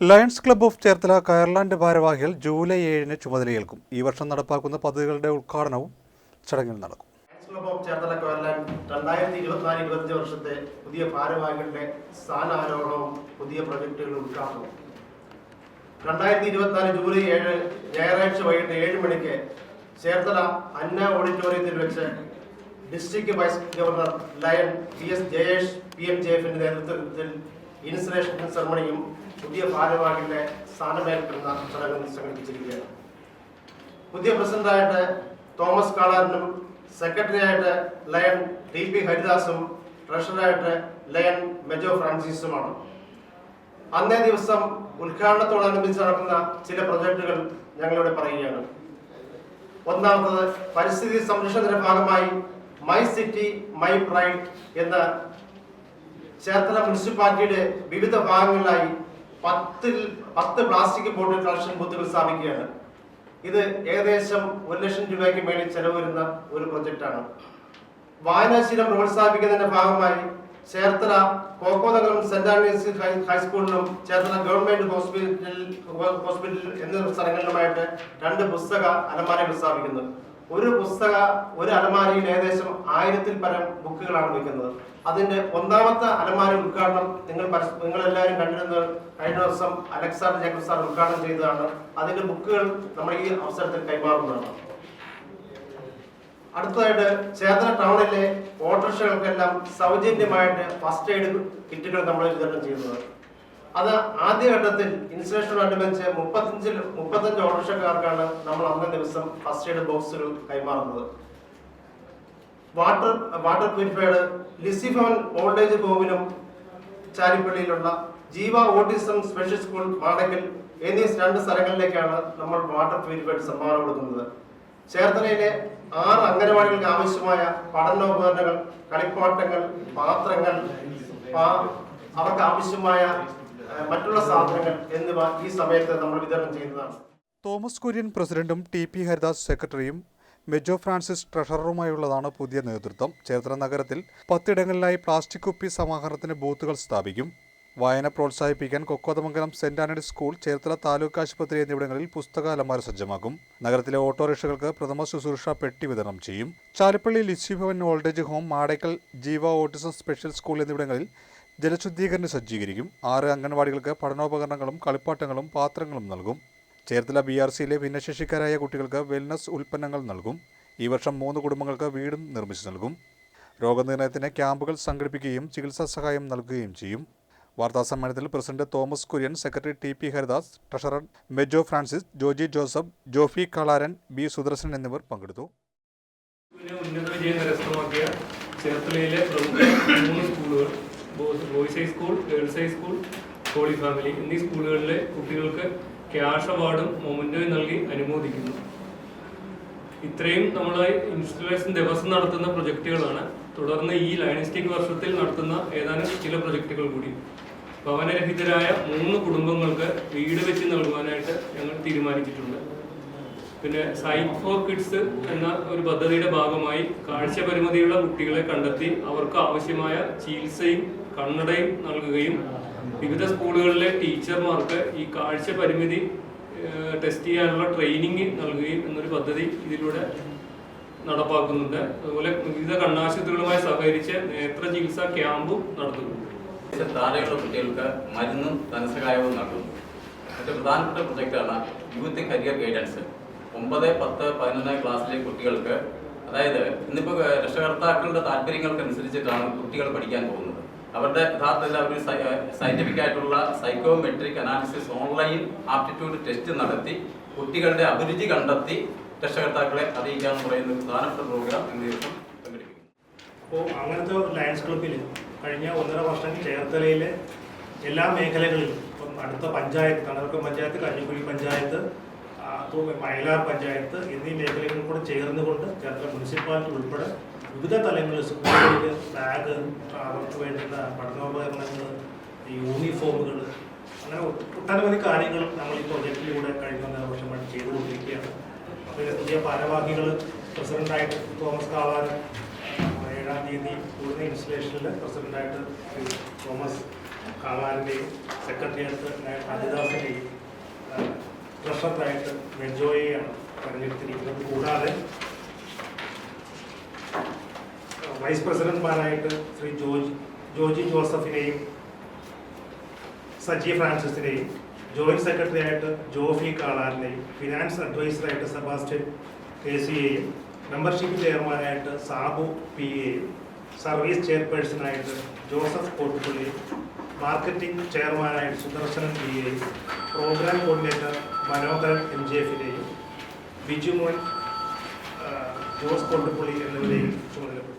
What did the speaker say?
Lions club of Cherthala Coirland ഭാരവാഹികൾ July ഏഴിന് ചുമതലയേൽക്കും. ഈ വർഷം നടപ്പാക്കുന്ന പദ്ധതികളുടെ ഉദ്ഘാടനവും ചടങ്ങിൽ നടക്കും. ക്ലബ്ബ് ഓഫ് ചേർത്തല കയർലാൻഡ് രണ്ടായിരത്തി ഇരുപത്തിനാല് ഇരുപത്തഞ്ച് വർഷത്തെ പുതിയ ഭാരവാഹികളുടെ സ്ഥാനാരോഹണവും പുതിയ പ്രൊജക്ടുകളുടെ ഉദ്ഘാടനവും. രണ്ടായിരത്തി ഇരുപത്തിനാല് ജൂലൈ ഏഴ് ഞായറാഴ്ച വൈകിട്ട് ഏഴ് മണിക്ക് ചേർത്തല അന്ന ഓഡിറ്റോറിയത്തിൽ വെച്ച് district vice governor lion P S Jayesh P M J എഫിന്റെ നേതൃത്വത്തിൽ ഇൻസ്റ്റലേഷൻ സെറമണിയും പുതിയ ഭാരവാഹികളുടെ സ്ഥാനമേൽക്കുന്ന ചടങ്ങും സംഘടിപ്പിച്ചിരിക്കുകയാണ്. പുതിയ പ്രസിഡന്റായിട്ട് തോമസ് കാളാറിനും സെക്രട്ടറി ആയിട്ട് ലയൺ ടി പി ഹരിദാസും ട്രഷററായിട്ട് ലയൺ മെജോ ഫ്രാൻസിസുമാണ്. അന്നേ ദിവസം ഉദ്ഘാടനത്തോടനുബന്ധിച്ച് നടക്കുന്ന ചില പ്രൊജക്ടുകൾ ഞങ്ങളിവിടെ പറയുകയാണ്. ഒന്നാമത്തത് പരിസ്ഥിതി സംരക്ഷണത്തിന്റെ ഭാഗമായി മൈ സിറ്റി മൈ പ്രൈഡ് എന്ന ചേർത്തല മുനിസിപ്പാലിറ്റിയുടെ വിവിധ ഭാഗങ്ങളിലായി പത്തിൽ പത്ത് പ്ലാസ്റ്റിക് ബോട്ടിൽ കളക്ഷൻ ബൂത്തുകൾ സ്ഥാപിക്കുകയാണ്. ഇത് ഏകദേശം ഒരു ലക്ഷം രൂപയ്ക്ക് മേളിൽ ചെലവ് വരുന്ന ഒരു പ്രൊജക്റ്റാണ്. വായനാശീലം പ്രോത്സാഹിപ്പിക്കുന്നതിന്റെ ഭാഗമായി ചേർത്തല കോക്കോനഗറും സെന്റ് ആൻഡ്രീസ് ഹൈസ്കൂളിലും ചേർത്തല ഗവൺമെന്റ് ഹോസ്പിറ്റൽ ഹോസ്പിറ്റൽ എന്നീ സ്ഥലങ്ങളിലുമായിട്ട് രണ്ട് പുസ്തക അലമാരകൾ സ്ഥാപിക്കുന്നു. ഒരു പുസ്തക ഒരു അലമാരയിൽ ഏകദേശം ആയിരത്തിൽ പരം ബുക്കുകളാണ് വയ്ക്കുന്നത് അതിന്റെ ഒന്നാമത്തെ അലമാര ഉദ്ഘാടനം നിങ്ങൾ നിങ്ങൾ എല്ലാവരും കണ്ടിരുന്നത് കഴിഞ്ഞ ദിവസം അലക്സാണ്ടർ ജേക്കബ് സാർ ഉദ്ഘാടനം ചെയ്തതാണ്. അതിന്റെ ബുക്കുകൾ നമ്മൾ ഈ അവസരത്തിൽ കൈമാറുന്നതാണ്. അടുത്തതായിട്ട് ചേതന ടൗണിലെ ഓട്ടോറിക്ഷകൾക്കെല്ലാം സൗജന്യമായിട്ട് ഫസ്റ്റ് എയ്ഡ് കിറ്റുകൾ നമ്മൾ വിതരണം ചെയ്യുന്നത്. അത് ആദ്യഘട്ടത്തിൽ ഇൻസ്റ്റലേഷനോടനുബന്ധിച്ച് മുപ്പത്തഞ്ചിൽ മുപ്പത്തഞ്ച് ഓട്ടോറിക്ഷക്കാർക്കാണ് നമ്മൾ അന്ന ദിവസം ഫസ്റ്റ് എയ്ഡ് ബോക്സ് ഒരു കൈമാറുന്നത്. വാട്ടർ വാട്ടർ പ്യൂരിഫൈഡ് ലിസിഫോൻ old age ചാരിപ്പള്ളിയിലുള്ള Jeeva autism special school Madakkal എന്നീ രണ്ട് സ്ഥലങ്ങളിലേക്കാണ് നമ്മൾ വാട്ടർ പ്യൂരിഫൈഡ് സംഭാവന കൊടുക്കുന്നത്. ചേർത്തലയിലെ ആറ് അംഗനവാടികൾക്ക് ആവശ്യമായ പഠനോപകരണങ്ങൾ കളിപ്പാട്ടങ്ങൾ പാത്രങ്ങൾ അവർക്ക് ആവശ്യമായ മറ്റുള്ള സാധനങ്ങൾ എന്നിവ ഈ സമയത്ത് നമ്മൾ വിതരണം ചെയ്യുന്നതാണ്. തോമസ് കുര്യൻ പ്രസിഡന്റും ടി പി ഹരിദാസ് സെക്രട്ടറിയും മെജോ ഫ്രാൻസിസ് ട്രഷററുമായുള്ളതാണ് പുതിയ നേതൃത്വം. ചേർത്തല നഗരത്തിൽ പത്തിടങ്ങളിലായി പ്ലാസ്റ്റിക് കുപ്പി സമാഹരണത്തിന് ബൂത്തുകൾ സ്ഥാപിക്കും. വായന പ്രോത്സാഹിപ്പിക്കാൻ Kokkothamangalam saint Antony school Cherthala taluk ആശുപത്രി എന്നിവിടങ്ങളിൽ പുസ്തക അലമാര സജ്ജമാക്കും. നഗരത്തിലെ ഓട്ടോറിക്ഷകൾക്ക് പ്രഥമ ശുശ്രൂഷ പെട്ടി വിതരണം ചെയ്യും. Chalappally Lisie Bhavan old age home Madakkal Jeeva autism special school എന്നിവിടങ്ങളിൽ ജലശുദ്ധീകരണം സജ്ജീകരിക്കും. ആറ് അംഗൻവാടികൾക്ക് പഠനോപകരണങ്ങളും കളിപ്പാട്ടങ്ങളും പാത്രങ്ങളും നൽകും. ചേർത്തല ബി ആർ സിയിലെ ഭിന്നശേഷിക്കാരായ കുട്ടികൾക്ക് വെൽനസ് ഉൽപ്പന്നങ്ങൾ നൽകും. ഈ വർഷം മൂന്ന് കുടുംബങ്ങൾക്ക് വീടും നിർമ്മിച്ചു നൽകും. രോഗനിർണയത്തിന് ക്യാമ്പുകൾ സംഘടിപ്പിക്കുകയും ചികിത്സാ സഹായം നൽകുകയും ചെയ്യും. വാർത്താ സമ്മേളനത്തിൽ president Thomas Kurian secretary T P Haridas treasurer Mejo Francis Joji Joseph Jofi Kalaran B Sudarshan എന്നിവർ പങ്കെടുത്തു. ചേർത്തലയിലെ പ്രമുഖ മൂന്ന് സ്കൂളുകൾ boys boys high school girls high school holy family എന്നീ സ്കൂളുകളിലെ കുട്ടികൾക്ക് ക്യാഷ് അവാർഡും മൊമെന്റോയും നൽകി അനുമോദിക്കുന്നു. ഇത്രയും നമ്മൾ ഇൻസ്റ്റലേഷൻ ദിവസം നടത്തുന്ന പ്രൊജക്റ്റുകളാണ് തുടർന്ന് ഈ ലൈനിസ്റ്റിക് വർഷത്തിൽ നടത്തുന്ന ഏതാനും ചില പ്രൊജക്റ്റുകൾ കൂടി. ഭവനരഹിതരായ മൂന്ന് കുടുംബങ്ങൾക്ക് വീട് വെച്ച് നൽകുവാനായിട്ട് ഞങ്ങൾ തീരുമാനിച്ചിട്ടുണ്ട്. പിന്നെ സൈറ്റ് ഫോർ കിഡ്സ് എന്ന ഒരു പദ്ധതിയുടെ ഭാഗമായി കാഴ്ച പരിമിതിയുള്ള കുട്ടികളെ കണ്ടെത്തി അവർക്ക് ആവശ്യമായ ചികിത്സയും കണ്ണടയും നൽകുകയും വിവിധ സ്കൂളുകളിലെ ടീച്ചർമാർക്ക് ഈ കാഴ്ച പരിമിതി ടെസ്റ്റ് ചെയ്യാനുള്ള ട്രെയിനിങ് നൽകുകയും എന്നൊരു പദ്ധതി ഇതിലൂടെ നടപ്പാക്കുന്നുണ്ട്. അതുപോലെ വിവിധ കണ്ണാശുപത്രികളുമായി സഹകരിച്ച് നേത്ര ചികിത്സാ ക്യാമ്പും നടത്തുന്നുണ്ട്. താഴെയുള്ള കുട്ടികൾക്ക് മരുന്നും ധനസഹായവും നൽകുന്നു. മറ്റു പ്രധാനപ്പെട്ട പ്രൊജക്റ്റാണ് യൂത്ത് കരിയർ ഗൈഡൻസ്. ഒമ്പത് പത്ത് പതിനൊന്ന് ക്ലാസ്സിലെ കുട്ടികൾക്ക് അതായത് ഇന്നിപ്പോൾ രക്ഷകർത്താക്കളുടെ താല്പര്യങ്ങൾക്കനുസരിച്ചിട്ടാണ് കുട്ടികൾ പഠിക്കാൻ പോകുന്നത്. അവരുടെ യഥാർത്ഥത്തിൽ അവർ സയന്റിഫിക് ആയിട്ടുള്ള psychometric analysis online aptitude test നടത്തി കുട്ടികളുടെ അഭിരുചി കണ്ടെത്തി രക്ഷകർത്താക്കളെ അറിയിക്കാന്ന് പറയുന്ന പ്രധാനപ്പെട്ട പ്രോഗ്രാം ഇന്ന് ദിവസം സംഘടിപ്പിക്കുന്നു. അപ്പോൾ അങ്ങനത്തെ ഒരു ലയൺസ് ക്ലബിൽ കഴിഞ്ഞ ഒന്നര വർഷം ചേർത്തലയിലെ എല്ലാ മേഖലകളിലും ഇപ്പം അടുത്ത പഞ്ചായത്ത് കണ്ണർക്കം പഞ്ചായത്ത് കഞ്ഞിക്കുഴി പഞ്ചായത്ത് മയലാർ തു- പഞ്ചായത്ത് എന്നീ മേഖലകളിൽ കൂടെ ചേർന്നുകൊണ്ട് ചേർത്തല മുനിസിപ്പാലിറ്റി ഉൾപ്പെടെ വിവിധ തലങ്ങളിൽ സ്കൂളുകളിൽ ബാഗ് അവർക്ക് വേണ്ടുന്ന പഠനോപകരണങ്ങൾ യൂണിഫോമുകൾ അങ്ങനെ ഒട്ടനവധി കാര്യങ്ങൾ നമ്മൾ ഈ പ്രൊജക്റ്റിലൂടെ കഴിഞ്ഞ ഒന്നര വർഷമായിട്ട് ചെയ്തുകൊണ്ടിരിക്കുകയാണ്. അപ്പോൾ പുതിയ ഭാരവാഹികൾ പ്രസിഡന്റായിട്ട് തോമസ് കാവാൻ ഏഴാം തീയതി കൂടുന്ന ഇൻസ്റ്റലേഷനിൽ പ്രസിഡന്റായിട്ട് തോമസ് സെക്രട്ടറി സെക്രട്ടറിയായിട്ട് ഹരിദാസിന്റെയും ട്രഷറായിട്ട് മെജോയെയാണ് തെരഞ്ഞെടുത്തിരിക്കുന്നത്. കൂടാതെ വൈസ് പ്രസിഡന്റ്മാരായിട്ട് ശ്രീ ജോർജ് ജോജി ജോസഫിനെയും സജി ഫ്രാൻസിസിനെയും ജോയിന്റ് സെക്രട്ടറി ആയിട്ട് ജോഫി കാളാറിനെയും ഫിനാൻസ് അഡ്വൈസറായിട്ട് സെബാസ്റ്റ്യൻ കെ സിയെയും മെമ്പർഷിപ്പ് ചെയർമാനായിട്ട് സാബു പി എയും സർവീസ് ചെയർപേഴ്സണായിട്ട് ജോസഫ് കോട്ടുപുള്ളിയും മാർക്കറ്റിംഗ് ചെയർമാനായിട്ട് സുദർശനൻ പി എയും programme coordinator Manoharan M G എഫിനെയും Bijumon Jose കോട്ടുപുള്ളി എന്നിവരെയും ചുമതലപ്പെടുത്തി.